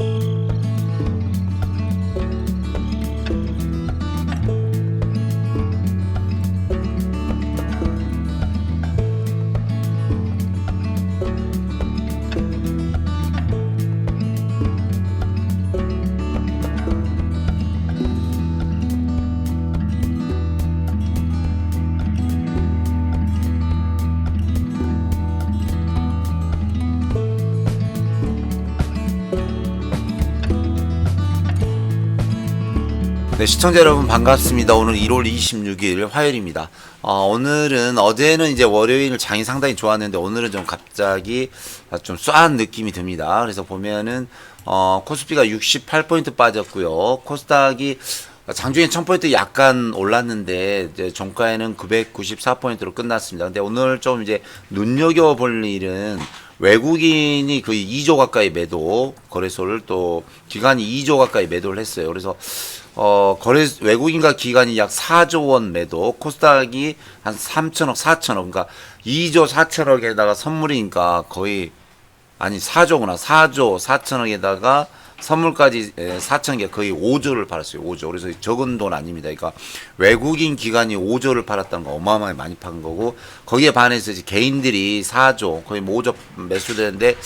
Bye. 네, 시청자 여러분 반갑습니다. 오늘 1월 26일 화요일입니다. 어, 오늘은 어제는 이제 월요일 장이 상당히 좋았는데 오늘은 좀 갑자기 좀 쏴한 느낌이 듭니다. 그래서 보면은 어, 코스피가 68포인트 빠졌고요. 코스닥이 장중에 1000포인트 약간 올랐는데 이제 종가에는 994포인트로 끝났습니다. 근데 오늘 좀 이제 눈여겨 볼 일은 외국인이 거의 2조 가까이 매도 거래소를 또 기관이 2조 가까이 매도를 했어요. 그래서 어 거래 외국인과 기관이 약 4조 원 매도, 코스닥이 한 3천억, 4천억, 그러니까 2조 4천억에다가 선물이니까 거의 아니 4조구나 4조 4천억에다가 선물까지 4천 개 거의 5조를 팔았어요. 5조. 그래서 적은 돈 아닙니다. 그러니까 외국인 기관이 5조를 팔았다는 거 어마어마하게 많이 판 거고 거기에 반해서 이제 개인들이 4조 거의 뭐 5조 매수되는데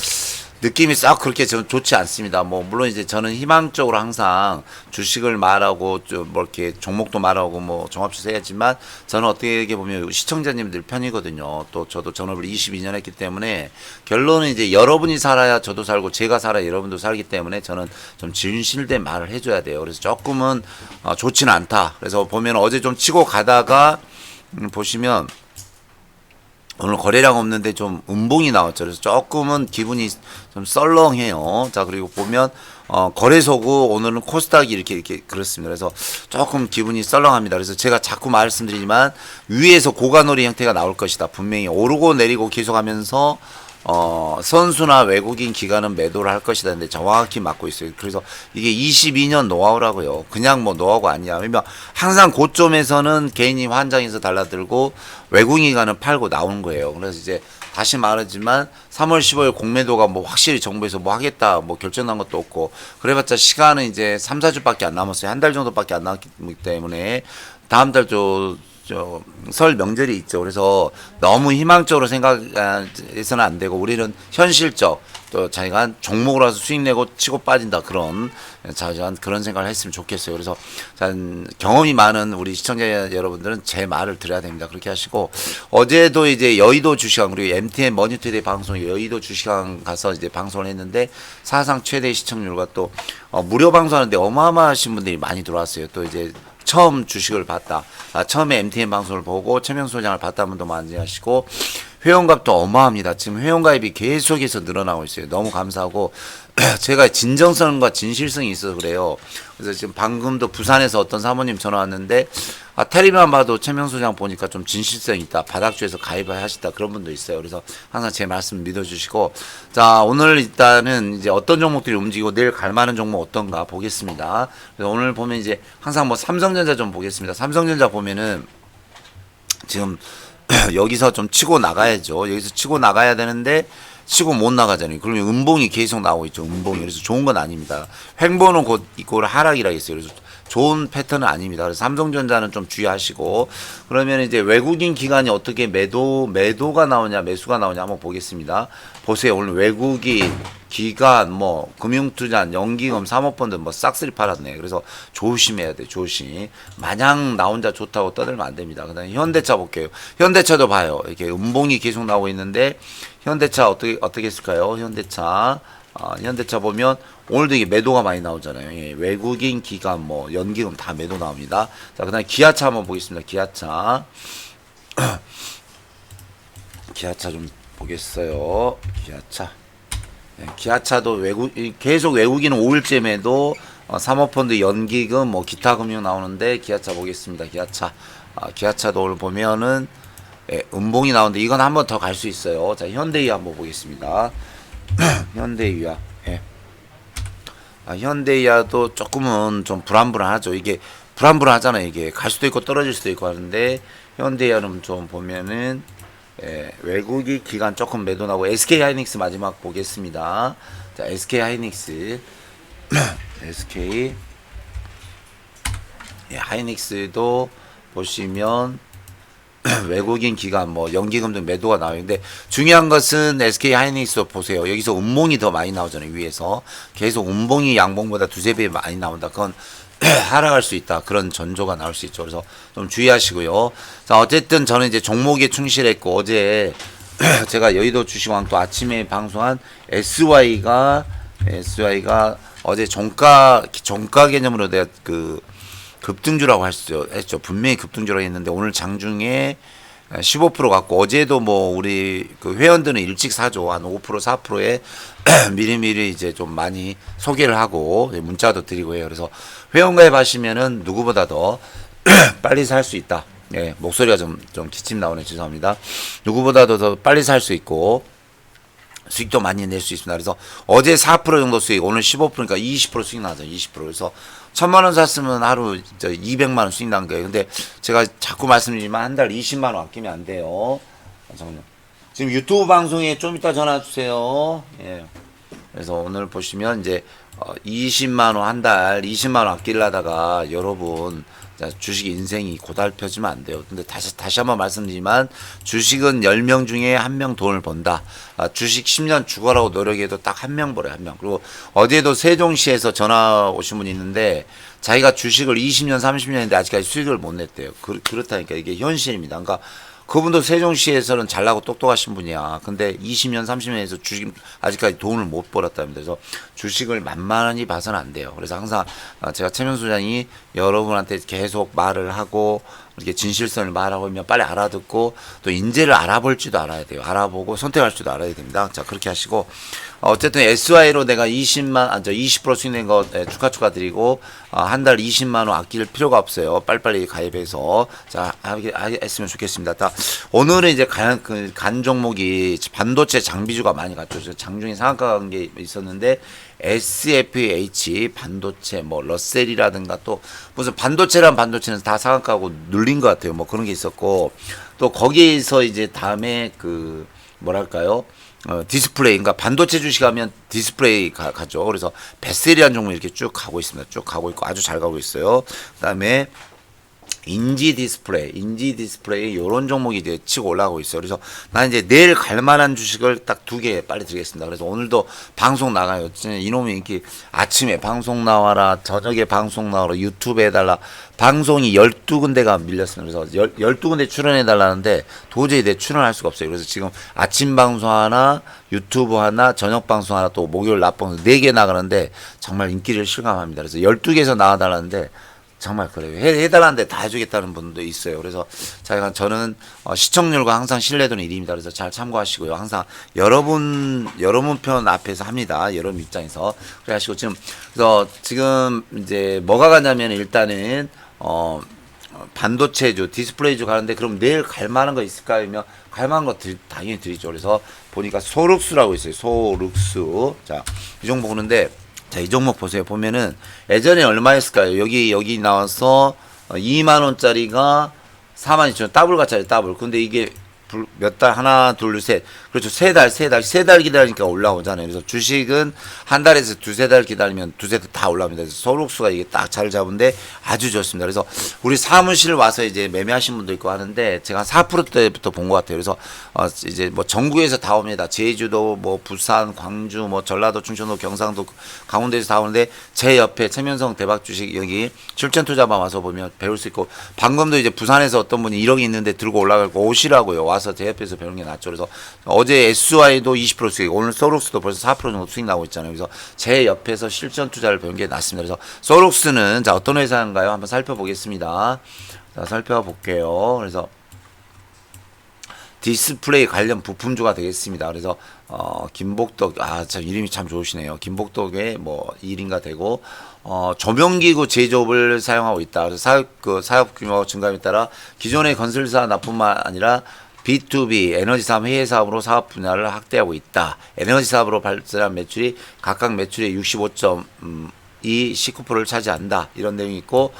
느낌이 싹 그렇게 저는 좋지 않습니다. 뭐 물론 이제 저는 희망적으로 항상 주식을 말하고 좀 뭐 이렇게 종목도 말하고 뭐 종합주세 해야지만 저는 어떻게 보면 시청자님들 편이거든요. 또 저도 전업을 22년 했기 때문에 결론은 이제 여러분이 살아야 저도 살고 제가 살아야 여러분도 살기 때문에 저는 좀 진실된 말을 해줘야 돼요. 그래서 조금은 어, 좋지는 않다. 그래서 보면 어제 좀 치고 가다가 음, 보시면 오늘 거래량 없는데 좀 음봉이 나왔죠. 그래서 조금은 기분이 좀 썰렁해요. 자, 그리고 보면 어, 거래소고 오늘은 코스닥이 이렇게 이렇게 그렇습니다. 그래서 조금 기분이 썰렁합니다. 그래서 제가 자꾸 말씀드리지만 위에서 고가놀이 형태가 나올 것이다. 분명히 오르고 내리고 계속하면서 어, 선수나 외국인 기관은 매도를 할 것이다. 근데 정확히 맞고 있어요. 그래서 이게 22년 노하우라고요. 그냥 뭐 노하우가 아니야. 그러면 항상 고점에서는 개인이 환장해서 달라들고 외국인 기관은 팔고 나오는 거예요. 그래서 이제 다시 말하지만 3월 15일 공매도가 뭐 확실히 정부에서 뭐 하겠다 뭐 결정난 것도 없고 그래봤자 시간은 이제 3, 4주밖에 안 남았어요. 한 달 정도밖에 안 남았기 때문에 다음 달저 저 설 명절이 있죠. 그래서 너무 희망적으로 생각해서는 안 되고 우리는 현실적 또 자기가 종목으로 와서 수익 내고 치고 빠진다 그런 자전 그런 생각을 했으면 좋겠어요. 그래서 전 경험이 많은 우리 시청자 여러분들은 제 말을 들어야 됩니다. 그렇게 하시고 어제도 이제 여의도 주식왕 그리고 MTN 머니투데이 방송 여의도 주식왕 가서 이제 방송을 했는데 사상 최대 시청률과 또 어, 무료 방송하는데 어마어마하신 분들이 많이 들어왔어요. 또 이제 처음 주식을 봤다. 아, 처음에 MTN 방송을 보고 최명 소장을 봤다는 분도 많이 하시고 회원값도 어마합니다. 지금 회원가입이 계속해서 늘어나고 있어요. 너무 감사하고 제가 진정성과 진실성이 있어서 그래요. 그래서 지금 방금도 부산에서 어떤 사모님 전화 왔는데 아, 테레비만 봐도 최명 소장 보니까 좀 진실성 있다. 바닥주에서 가입을 하시다. 그런 분도 있어요. 그래서 항상 제 말씀 믿어주시고 자 오늘 일단은 이제 어떤 종목들이 움직이고 내일 갈 만한 종목 어떤가 보겠습니다. 그래서 오늘 보면 이제 항상 뭐 삼성전자 좀 보겠습니다. 삼성전자 보면은 지금 여기서 좀 치고 나가야죠. 여기서 치고 나가야 되는데 치고 못 나가잖아요. 그러면 음봉이 계속 나오고 있죠. 음봉이. 그래서 좋은 건 아닙니다. 횡보는 곧 이꼴 하락이라 했어요. 그래서 좋은 패턴은 아닙니다. 그래서 삼성전자는 좀 주의하시고 그러면 이제 외국인 기관이 어떻게 매도 매도가 나오냐 매수가 나오냐 한번 보겠습니다. 보세요. 오늘 외국인 기관 뭐 금융투자 연기금 사모펀드 뭐 싹쓸이 팔았네. 그래서 조심해야 돼. 조심. 마냥 나 혼자 좋다고 떠들면 안 됩니다. 그다음에 현대차 볼게요. 현대차도 봐요. 이렇게 음봉이 계속 나오고 있는데 현대차 어떻게 어떻게 했을까요? 현대차 아, 현대차 보면 오늘도 이게 매도가 많이 나오잖아요. 예, 외국인 기관 뭐 연기금 다 매도 나옵니다. 자, 그다음에 기아차 한번 보겠습니다. 기아차. 기아차 좀 보겠어요. 기아차. 예, 기아차도 외국 이- 계속 외국인 5일째 매도 어, 사모펀드 연기금 뭐 기타 금융 나오는데 기아차 보겠습니다. 기아차. 아, 기아차도 오늘 보면은 예, 음봉이 나오는데 이건 한 번 더 갈 수 있어요. 자, 현대위 한번 보겠습니다. 현대위아. 예. 아, 현대이아도 조금은 좀 불안불안하죠. 이게 불안불안하잖아요. 이게 갈 수도 있고 떨어질 수도 있고 하는데 현대이아는 좀 보면은 예, 외국이 기간 조금 매도 나고 SK 하이닉스 마지막 보겠습니다. 자, SK 하이닉스 SK 예, 하이닉스도 보시면 외국인 기관 뭐 연기금 등 매도가. 근데 중요한 것은 SK 하이닉스 보세요. 여기서 음봉이 더 많이 나오잖아요. 위에서 계속 음봉이 양봉보다 두세 배 많이 나온다. 그건 하락할 수 있다. 그런 전조가 나올 수 있죠. 그래서 좀 주의하시고요. 자, 어쨌든 저는 이제 종목에 충실했고 어제 제가 여의도 주식왕 또 아침에 방송한 SY가 SY가 어제 종가 종가 개념으로 내가 그 급등주라고 할수 했죠. 분명히 급등주라고 했는데 오늘 장중에 15% 갖고 어제도 뭐 우리 그 회원들은 일찍 사죠. 한 5% 4%에 미리미리 이제 좀 많이 소개를 하고 문자도 드리고 해요. 그래서 회원 가입하시면은 누구보다 더 빨리 살 수 있다. 예, 목소리가 좀, 좀 기침 나오네. 죄송합니다. 누구보다도 더 빨리 살 수 있고, 수익도 많이 낼 수 있습니다. 그래서 어제 4% 정도 수익, 오늘 15%니까 20% 수익 나죠. 20%. 그래서 천만 원 샀으면 하루 저 200만 원 수익 난 거예요. 근데 제가 자꾸 말씀드리지만 한 달 20만 원 아끼면 안 돼요. 잠깐만요. 지금 유튜브 방송에 좀 이따 전화 주세요. 예. 그래서 오늘 보시면 이제 어 20만 원 한 달 20만 원 아끼려다가 여러분 자, 주식 인생이 고달펴지면 안 돼요. 근데 다시 다시 한번 말씀드리지만 주식은 10명 중에 한 명 돈을 번다. 아, 주식 10년 죽어라고 노력해도 딱 한 명 벌어요, 한 명. 그리고 어제도 세종시에서 전화 오신 분이 있는데 자기가 주식을 20년, 30년 했는데 아직까지 수익을 못 냈대요. 그, 그렇다니까 이게 현실입니다. 그러니까 그분도 세종시에서는 잘나고 똑똑하신 분이야. 근데 20년, 30년에서 주식 아직까지 돈을 못 벌었답니다. 그래서 주식을 만만히 봐서는 안 돼요. 그래서 항상 어, 제가 최면 소장이 여러분한테 계속 말을 하고 이렇게 진실성을 말하고 하면 빨리 알아듣고 또 인재를 알아볼 줄도 알아야 돼요. 알아보고 선택할 줄도 알아야 됩니다. 자 그렇게 하시고 어, 어쨌든 SY로 내가 20만 아저 20% 수익 낸거 네, 축하 축하드리고 어, 한달 20만 원 아낄 필요가 없어요. 빨리빨리 가입해서 자 했으면 좋겠습니다. 자 오늘은 이제 간, 그, 간 종목이 반도체 장비주가 많이 갔죠. 장중에 상한가 간게 있었는데 SFH 반도체 뭐 러셀이라든가 또 무슨 반도체란 반도체는 다 상한가고 눌린 것 같아요. 뭐 그런 게 있었고 또 거기에서 이제 다음에 그 뭐랄까요? 어, 디스플레이, 그러니까 반도체 주식하면 디스플레이 가, 가죠. 그래서 베셀이라는 종목 이렇게 쭉 가고 있습니다. 쭉 가고 있고 아주 잘 가고 있어요. 그다음에 인지 디스플레이, 인지 디스플레이 이런 종목이 이제 치고 올라가고 있어요. 그래서 나 이제 내일 갈 만한 주식을 딱 두 개 빨리 드리겠습니다. 그래서 오늘도 방송 나가요. 이놈이 이렇게 아침에 방송 나와라, 저녁에 방송 나와라, 유튜브 해달라. 방송이 12군데가 밀렸습니다. 그래서 12군데 출연해 달라는데 도저히 내 출연할 수가 없어요. 그래서 지금 아침 방송 하나, 유튜브 하나, 저녁 방송 하나, 또 목요일 낮 방송 4개 나가는데 정말 인기를 실감합니다. 그래서 12개에서 나와 달라는데 정말 그래요. 해, 해달라는데 다 해주겠다는 분도 있어요. 그래서 자기가 저는 어, 시청률과 항상 신뢰도는 1위입니다. 그래서 잘 참고하시고요. 항상 여러분, 여러분 편 앞에서 합니다. 여러분 입장에서. 그래가지고 지금, 그래서 지금 이제 뭐가 가냐면 일단은, 어, 반도체주, 디스플레이주 가는데 그럼 내일 갈 만한 거 있을까요? 하면 갈 만한 거 드, 당연히 드리죠. 그래서 보니까 소룩스라고 있어요. 소룩스. 자, 이 종목 보는데 자, 이 종목 보세요. 보면은 예전에 얼마였을까요? 여기 여기 나와서 2만 원짜리가 4만 2천 원 더블 가짜리 더블. 근데 이게 몇 달 하나 둘 셋. 그렇죠. 세 달 세 달 세 달 기다리니까 올라오잖아요. 그래서 주식은 한 달에서 두세 달 기다리면 두세 달 다 올라옵니다. 그래서 소록수가 이게 딱 잘 잡은데 아주 좋습니다. 그래서 우리 사무실 와서 이제 매매하신 분도 있고 하는데 제가 4% 때부터 본 것 같아요. 그래서 어 이제 뭐 전국에서 다 옵니다. 제주도 뭐 부산 광주 뭐 전라도 충청도 경상도 강원도에서 다 오는데 제 옆에 최면성 대박 주식 여기 출전 투자방 와서 보면 배울 수 있고 방금도 이제 부산에서 어떤 분이 1억이 있는데 들고 올라가고 오시라고요 와서 제 옆에서 배우는 게 낫죠. 그래서 어제 SY도 20% 수익, 오늘 소록스도 벌써 4% 정도 수익 나고 있잖아요. 그래서 제 옆에서 실전 투자를 배운 게 낫습니다. 그래서 소록스는 자 어떤 회사인가요? 한번 살펴보겠습니다. 자 살펴볼게요. 그래서 디스플레이 관련 부품주가 되겠습니다. 그래서 어 김복덕 아 참 이름이 참 좋으시네요. 김복덕의 뭐 1인가 되고 어 조명기구 제조업을 사용하고 있다. 그래서 사업 그 사업 규모 증가에 따라 기존의 건설사 나뿐만 아니라 B2B 에너지 사업 해외 사업으로 사업 분야를 확대하고 있다. 에너지 사업으로 발생한 매출이 각각 매출의 65.2 19%를 차지한다. 이런 내용이 있고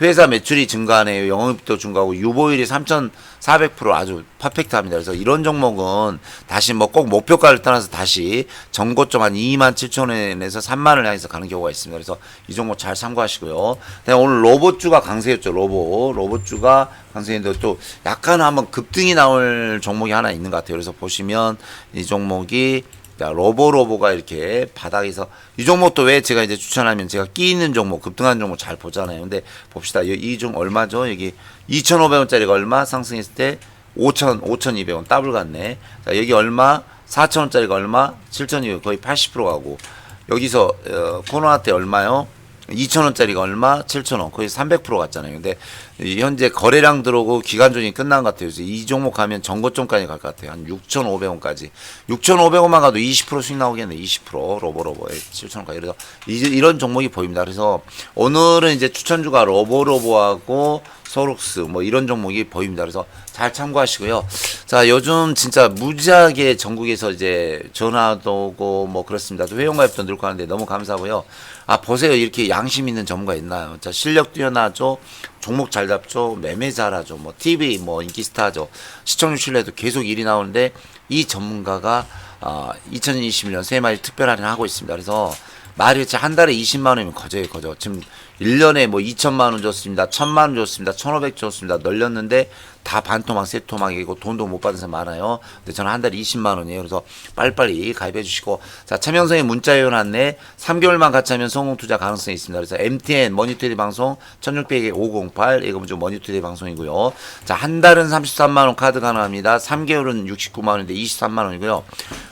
회사 매출이 증가하네요. 영업이익도 증가하고 유보율이 3,400% 아주 퍼펙트합니다. 그래서 이런 종목은 다시 뭐 꼭 목표가를 떠나서 다시 정고점 한 2만 7천 원에서 3만 원을 향해서 가는 경우가 있습니다. 그래서 이 종목 잘 참고하시고요. 오늘 로봇주가 강세였죠. 로봇. 로봇주가 강세인데 또 약간 한번 급등이 나올 종목이 하나 있는 것 같아요. 그래서 보시면 이 종목이 자, 로보 로보가 이렇게 바닥에서 이 종목도 왜 제가 이제 추천하면 제가 끼 있는 종목, 급등한 종목 잘 보잖아요. 근데 봅시다. 이 종 얼마죠? 여기 2,500원짜리가 얼마 상승했을 때 5,000, 5,200원 더블 갔네. 자, 여기 얼마? 4,000원짜리가 얼마? 7,200원 거의 80% 가고 여기서 어, 코로나 때 얼마요? 2,000원짜리가 얼마? 7,000원. 거의 300% 갔잖아요. 근데 이 현재 거래량 들어오고 기간존이 끝난 것 같아요. 그래서 이 종목 가면 전고점까지 갈 것 같아요. 한 6,500원까지. 6,500원만 가도 20% 수익 나오겠네. 20% 로보로보에 7,000원까지. 그래서 이런 종목이 보입니다. 그래서 오늘은 이제 추천주가 로보로보하고 소룩스 뭐 이런 종목이 보입니다. 그래서 잘 참고하시고요. 자, 요즘 진짜 무지하게 전국에서 이제 전화도 오고 뭐 그렇습니다. 또 회원가입도 늘고 하는데 너무 감사하고요. 아, 보세요. 이렇게 양심 있는 전문가 있나요? 자, 실력 뛰어나죠. 종목 잘 잡죠. 매매 잘하죠. 뭐 TV 뭐 인기 스타죠. 시청률 신뢰도 계속 일이 나오는데 이 전문가가 아, 2021년 새해 말 특별 할인 하고 있습니다. 그래서 말이 한 달에 20만 원이면 거저요, 거저. 지금 1년에 뭐 2천만 원 줬습니다. 1천만 원 줬습니다. 1,500 줬습니다. 널렸는데 다 반토막, 세토막이고 돈도 못 받은 사람 많아요. 근데 저는 한 달에 20만 원이에요. 그래서 빨리빨리 가입해 주시고 자, 차명성의 문자 요원 안내 3개월만 같이 하면 성공 투자 가능성이 있습니다. 그래서 MTN 머니투데이 방송 1600에 508 이거 먼저 머니투데이 방송이고요. 자, 한 달은 33만 원 카드 가능합니다. 3개월은 69만 원인데 23만 원이고요.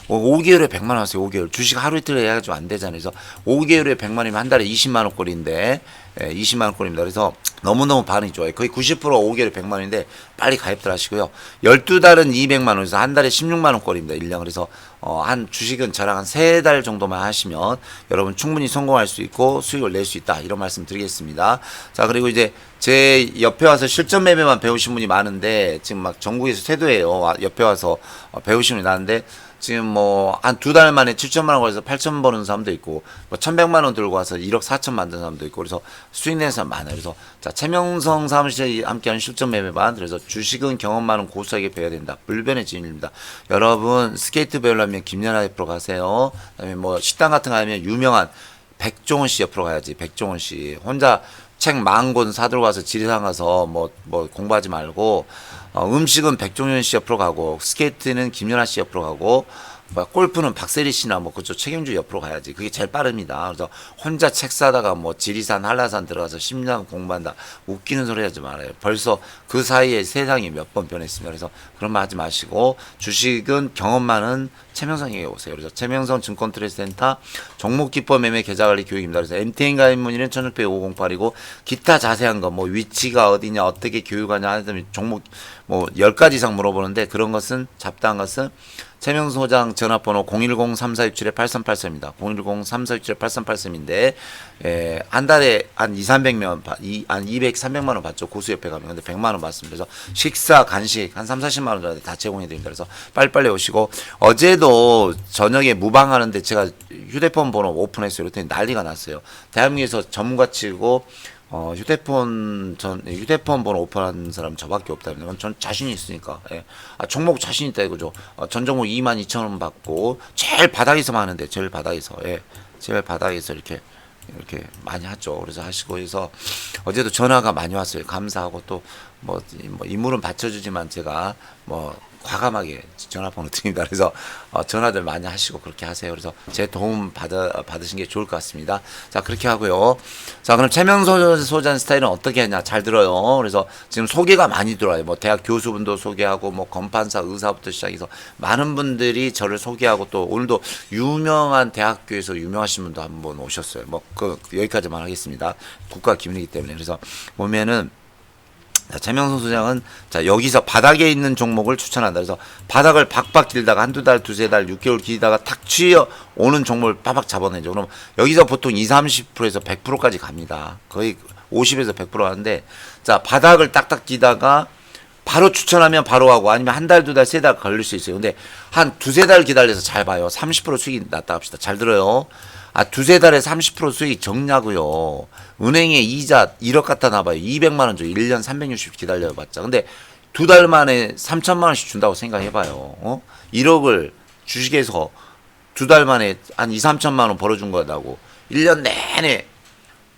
5개월에 100만 원 하세요. 5개월. 주식 하루 이틀 해가지고 안 되잖아요. 그래서 5개월에 100만 원이면 한 달에 20만 원꼴인데 예, 20만 원꼴입니다. 그래서 너무너무 반응이 좋아요. 거의 90% 5개월에 100만 원인데 빨리 가입들 하시고요. 12달은 200만 원에서 한 달에 16만 원꼴입니다. 1년. 그래서 어, 한 주식은 저랑 한세달 정도만 하시면 여러분 충분히 성공할 수 있고 수익을 낼 수 있다. 이런 말씀 드리겠습니다. 자, 그리고 이제 제 옆에 와서 실전 매매만 배우신 분이 많은데 지금 막 전국에서 세도예요. 와- 옆에 와서 어, 배우신 분이 많은데 지금 뭐 한 두 달 만에 7천만 원 걸려서 8천 버는 사람도 있고 뭐 1,100만 원 들고 와서 1억 4천 만든 사람도 있고 그래서 수익 내는 사람 많아요. 그래서 자 최명성 사무실에 함께하는 실전 매매반 그래서 주식은 경험 많은 고수에게 배워야 된다. 불변의 진리입니다. 여러분 스케이트 배우려면 김연아 옆으로 가세요. 그다음에 뭐 식당 같은 거 하면 유명한 백종원 씨 옆으로 가야지. 백종원 씨 혼자 책만권 사들고 가서 지리산 가서 뭐, 뭐 공부하지 말고, 어, 음식은 백종원 씨 옆으로 가고, 스케이트는 김연아 씨 옆으로 가고, 뭐 골프는 박세리 씨나 뭐 그쪽 책임주 옆으로 가야지. 그게 제일 빠릅니다. 그래서 혼자 책 사다가 뭐 지리산, 한라산 들어가서 10년 공부한다. 웃기는 소리 하지 말아요. 벌써 그 사이에 세상이 몇 번 변했습니다. 그래서 그런 말 하지 마시고, 주식은 경험 많은 최명성에게 오세요. 그래서 최명성 증권 트레이센터 종목 기법 매매 계좌 관리 교육입니다. 그래서 MTN 가입 문의는 1600 508이고 기타 자세한 거 뭐 위치가 어디냐 어떻게 교육하냐 하여튼 종목 뭐 10가지 이상 물어보는데 그런 것은 잡다한 것은 최명성 소장 전화번호 010-3467-8383입니다. 010-3467-8383인데 에, 한 달에 한 2, 300명 바- 이, 한 200, 300만 원 받죠. 고수 옆에 가면 근데 100만 원 받습니다. 그래서 식사, 간식 한 3, 40만 원 정도 다 제공해 드립니다. 그래서 빨리빨리 오시고 어제도 저녁에 무방하는데 제가 휴대폰 번호 오픈했어요. 그랬더니 난리가 났어요. 대한민국에서 전문가 치고 어, 휴대폰 전 휴대폰 번호 오픈한 사람 저밖에 없다는 건전 자신이 있으니까 예. 아, 종목 자신 있다 이거죠. 어, 전 종목 2만 2천 원 받고 제일 바닥에서만 하는데 제일 바닥에서 예. 제일 바닥에서 이렇게 이렇게 많이 하죠. 그래서 하시고 해서 어제도 전화가 많이 왔어요. 감사하고 또뭐 뭐 인물은 받쳐주지만 제가 뭐 과감하게 전화번호 드립니다. 그래서 어, 전화들 많이 하시고 그렇게 하세요. 그래서 제 도움 받아 받으신 게 좋을 것 같습니다. 자 그렇게 하고요. 자 그럼 최명소 소장 스타일은 어떻게 하냐 잘 들어요. 그래서 지금 소개가 많이 들어와요. 뭐 대학 교수분도 소개하고 뭐 검판사 의사부터 시작해서 많은 분들이 저를 소개하고 또 오늘도 유명한 대학교에서 유명하신 분도 한 분 오셨어요. 뭐 그 여기까지만 하겠습니다. 국가 기밀이기 때문에 그래서 보면은 자, 최명선 소장은 자 여기서 바닥에 있는 종목을 추천한다. 그래서 바닥을 박박 길다가 한두 달, 두세 달, 6개월 길다가 탁 치어 오는 종목을 빠박 잡아내죠. 그럼 여기서 보통 2, 30%에서 100%까지 갑니다. 거의 50에서 100% 하는데 자 바닥을 딱딱 기다가 바로 추천하면 바로 하고 아니면 한 달, 두 달, 세 달 걸릴 수 있어요. 근데 한 두세 달 기다려서 잘 봐요. 30% 수익이 났다 합시다. 잘 들어요. 아, 두세 달에 30% 수익 적냐고요. 은행에 이자 1억 갖다 놔봐요. 200만 원 줘. 1년 360 기다려봤자. 근데 두 달 만에 3천만 원씩 준다고 생각해봐요. 어? 1억을 주식에서 두 달 만에 한 2, 3천만 원 벌어준 거다고. 1년 내내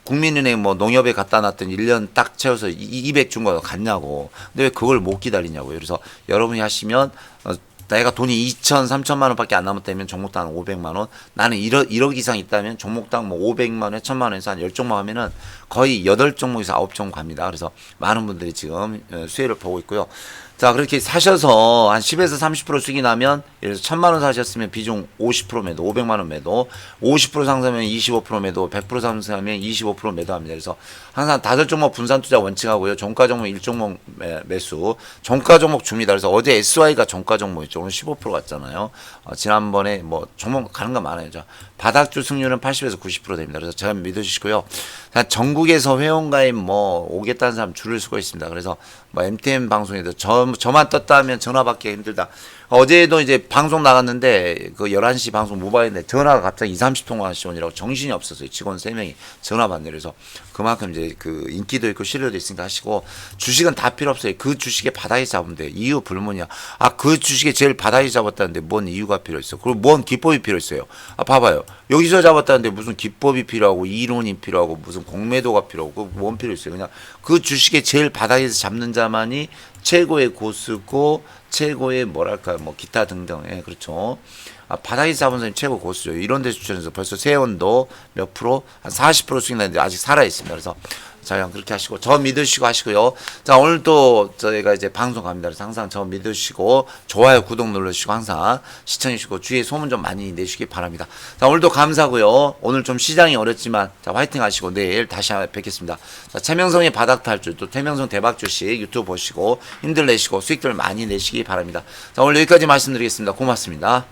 국민은행 뭐 농협에 갖다 놨더니 1년 딱 채워서 200준거 같냐고. 근데 왜 그걸 못 기다리냐고요. 그래서 여러분이 하시면 어, 내가 돈이 2천, 3천만 원밖에 안 남았다면 종목당 500만 원. 나는 1억, 1억 이상 있다면 종목당 뭐 500만 원, 1000만 원에서 한 10종목 하면은 거의 8종목에서 9종목 갑니다. 그래서 많은 분들이 지금 어, 수혜를 보고 있고요. 자, 그렇게 사셔서 한 10에서 30% 수익이 나면 예를 들어서 1000만 원 사셨으면 비중 50% 매도, 500만 원 매도, 50% 상승하면 25% 매도, 100% 상승하면 25% 매도합니다. 그래서 항상 다섯 종목 분산 투자 원칙하고요. 종가 종목 1종목 매, 매수, 종가 종목 줍니다. 그래서 어제 SY가 종가 종목이죠. 오늘 15% 갔잖아요. 어, 지난번에 뭐 종목 가는 거 많아요. 자, 바닥주 승률은 80에서 90% 됩니다. 그래서 제가 믿으시고요. 자, 전국에서 회원가입 뭐 오겠다는 사람 줄을 서고 있습니다. 그래서 뭐 MTN 방송에도 저, 저만 떴다 하면 전화 받기 힘들다. 어제도 이제 방송 나갔는데 그 11시 방송 모바일인데 전화가 갑자기 2, 30통화 하시오니라고 정신이 없었어요. 직원 3명이 전화 받네. 그래서 그만큼 이제 그 인기도 있고 신뢰도 있으니까 하시고 주식은 다 필요 없어요. 그 주식에 바닥에 잡으면 돼. 이유 불문이야. 아, 그 주식에 제일 바닥에 잡았다는데 뭔 이유가 필요 있어. 그리고 뭔 기법이 필요 있어요. 아, 봐봐요. 여기서 잡았다는데 무슨 기법이 필요하고 이론이 필요하고 무슨 공매도가 필요하고 그뭔 필요 있어요. 그냥 그 주식에 제일 바닥에서 잡는 자만이 최고의 고수고 최고의 뭐랄까 뭐 기타 등등. 예 그렇죠. 아, 잡은 사람이 최고 고수죠. 이런 데 추천해서 벌써 세원도 몇 프로? 한 40% 수익 나는데 아직 살아 있습니다. 그래서 자 그냥 그렇게 하시고 저 믿으시고 하시고요. 자 오늘 또 저희가 이제 방송 갑니다. 그래서 항상 저 믿으시고 좋아요 구독 눌러주시고 항상 시청해 주시고 주위에 소문 좀 많이 내시기 바랍니다. 자 오늘도 감사하고요. 오늘 좀 시장이 어렵지만 자 화이팅 하시고 내일 다시 뵙겠습니다. 자 최명성의 바닥 탈출 또 최명성 대박 주식 유튜브 보시고 힘들 내시고 수익들 많이 내시기 바랍니다. 자 오늘 여기까지 말씀드리겠습니다. 고맙습니다